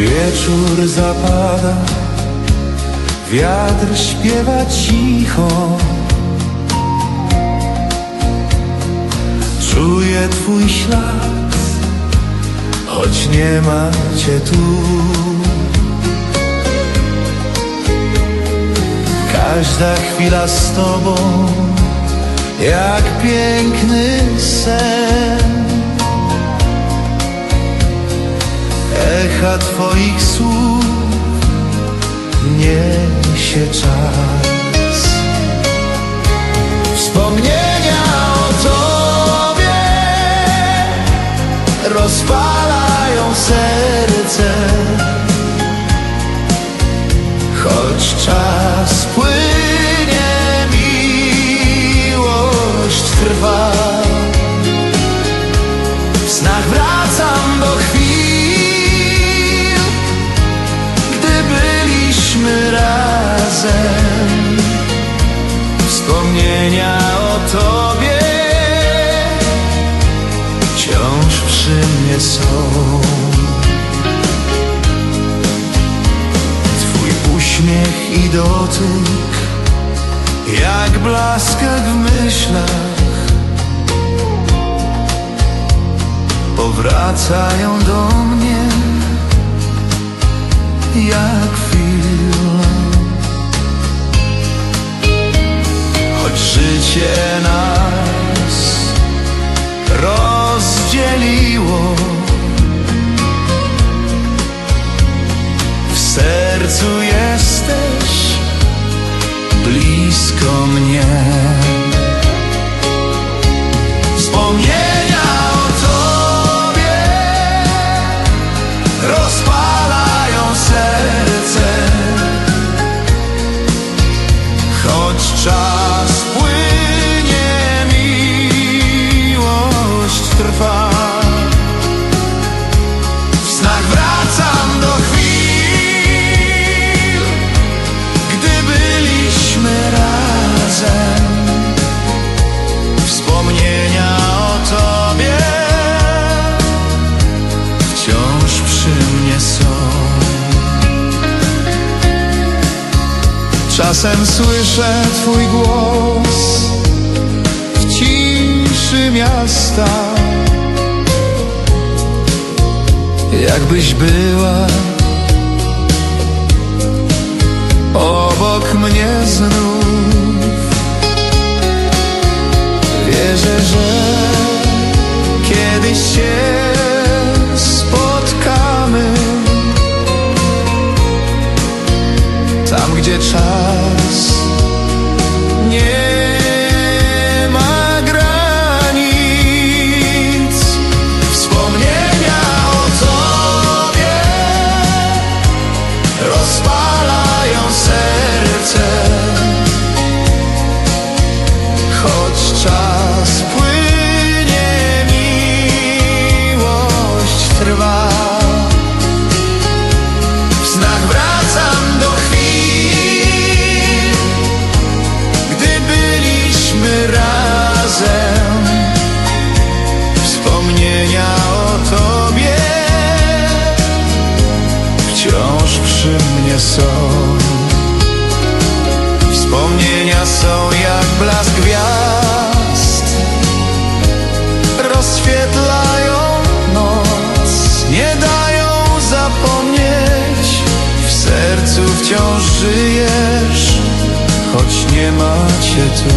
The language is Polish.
Wieczór zapada, wiatr śpiewa cicho. Czuję twój ślad, choć nie ma cię tu. Każda chwila z tobą, jak piękny Echa twoich słów niesie czas. Wspomnienia o tobie rozpalają serce. Choć czas razem. Wspomnienia o tobie wciąż przy mnie są. Twój uśmiech i dotyk, jak blask w myślach. powracają do mnie jak kitchen. Czasem słyszę twój głos w ciszy miasta. Jakbyś była obok mnie znów. Tam, gdzie czas przy mnie są. Wspomnienia są jak blask gwiazd. Rozświetlają noc. Nie dają zapomnieć. W sercu wciąż żyjesz Choć nie ma cię tu